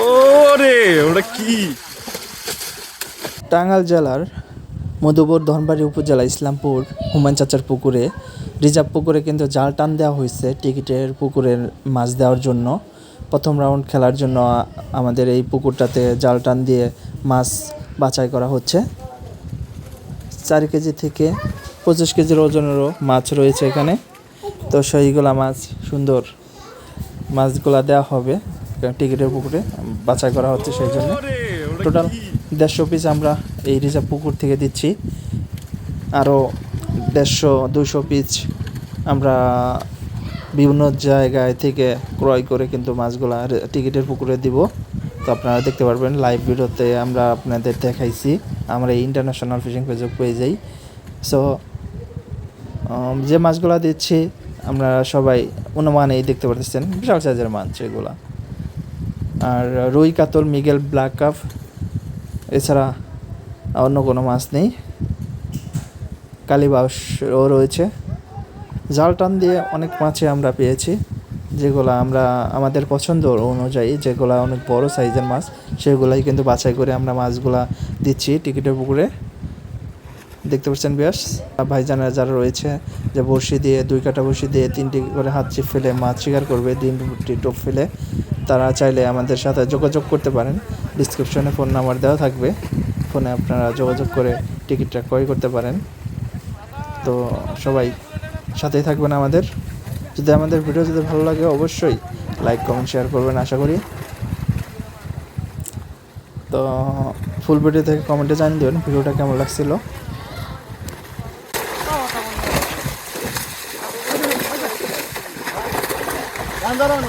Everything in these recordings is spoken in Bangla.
ওরে ওটা কি? টাঙ্গাইল জেলার মধুপুর ধনবাড়ি উপজেলা ইসলামপুর হুমায়ুন চাচার পুকুরে, রিজার্ভ পুকুরে কিন্তু জাল টান দেওয়া হয়েছে টিকিটের পুকুরের মাছ দেওয়ার জন্য। প্রথম রাউন্ড খেলার জন্য আমাদের এই পুকুরটাতে জাল টান দিয়ে মাছ বাছাই করা হচ্ছে। চার কেজি থেকে পঁচিশ কেজির ওজনেরও মাছ রয়েছে এখানে। তো সেইগুলা মাছ সুন্দর মাছগুলা দেওয়া হবে। টিকিটের পুকুরে বাছাই করা হচ্ছে সেই জন্য। টোটাল দেড়শো পিস আমরা এই রিজার্ভ পুকুর থেকে দিচ্ছি। আরও দেড়শো দুশো পিস আমরা বিভিন্ন জায়গায় থেকে ক্রয় করে কিন্তু মাছগুলা টিকিটের পুকুরে দিব। তো আপনারা দেখতে পারবেন লাইভ ভিডিওতে আমরা আপনাদের দেখাইছি। আমরা এই ইন্টারন্যাশনাল ফিশিং পেজে পেয়ে যাই। সো যে মাছগুলা দিচ্ছি, আমরা সবাই অনুমানেই দেখতে পারতেছেন, বিশাল সাইজের মাছ এগুলা। আর রুই কাতল, মিগেল, ব্ল্যাক কাপ এছাড়া অন্য কোনো মাছ নেই। কালীবাসও রয়েছে। জাল টান দিয়ে অনেক মাছই আমরা পেয়েছি, যেগুলো আমরা আমাদের পছন্দ অনুযায়ী, যেগুলো অনেক বড় সাইজের মাছ, সেগুলাই কিন্তু বাছাই করে আমরা মাছগুলা দিচ্ছি টিকিটের পুকুরে। দেখতে পাচ্ছেন বেশ। ভাইজানেরা যারা রয়েছে, যে বড়শি দিয়ে, দুই কাটা বড়শি দিয়ে তিনটি করে হাত চিপ ফেলে মাছ শিকার করবে তিনটি টোপ ফেলে, তারা চাইলে আমাদের সাথে যোগাযোগ করতে পারেন। ডিসক্রিপশনে ফোন নাম্বার দেওয়া থাকবে। ফোনে আপনারা যোগাযোগ করে টিকিটটা ক্রয় করতে পারেন। তো সবাই সাথেই থাকবেন আমাদের। যদি আমাদের ভিডিও যদি ভালো লাগে, অবশ্যই লাইক কমেন্ট শেয়ার করবেন, আশা করি। তো ফুল ভিডিও থেকে কমেন্টে জানিয়ে দেবেন ভিডিওটা কেমন লাগছিল। 頑張ろうの。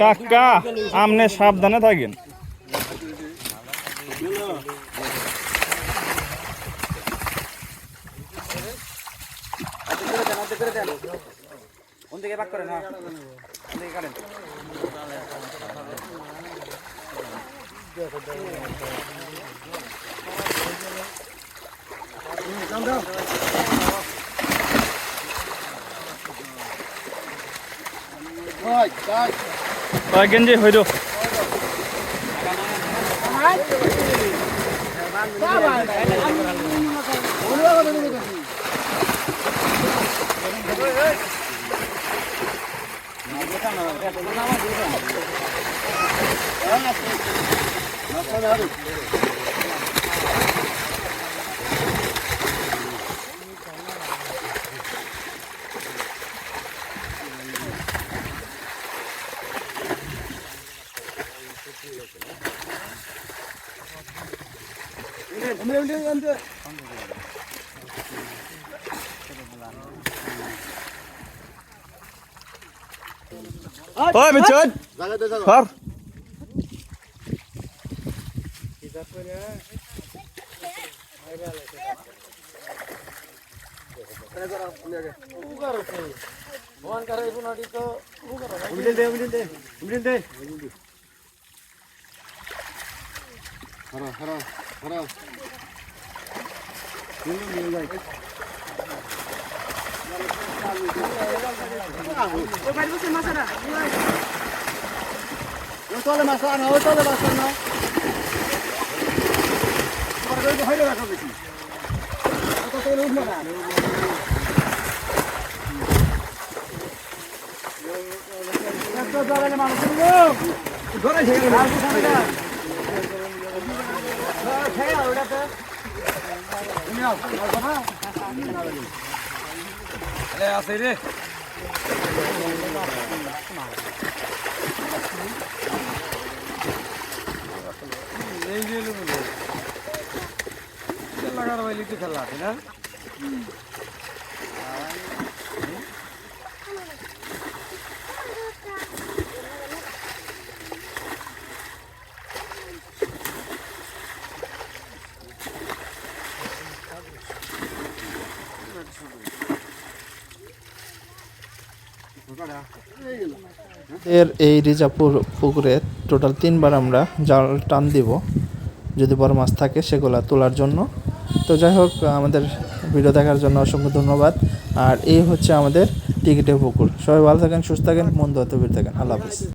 কাকা আমনে সাবধানে থাকেন। তই গেঞ্জি হৈ দিওঁ Thank you. ওই মিচুদ সর Хорошо, хорошо, хорошо. তাই গেঞ্জি হইল ওই মিচুন ধর ফোন করে ফোনটি তো আছে রে এই যে লাগার বাইলি তো খেলা আছে না এর এই রিজাপুর পুকুরে টোটাল তিনবার আমরা জাল টান দিব। যদি বড় মাছ থাকে সেগুলো তোলার জন্য। তো যাই হোক, আমাদের ভিডিও দেখার জন্য অসংখ্য ধন্যবাদ। আর এই হচ্ছে আমাদের টিকিটের পুকুর। সবাই ভালো থাকেন, সুস্থ থাকেন, মন দত্তবীর থাকেন। আল্লাহ হাফিজ।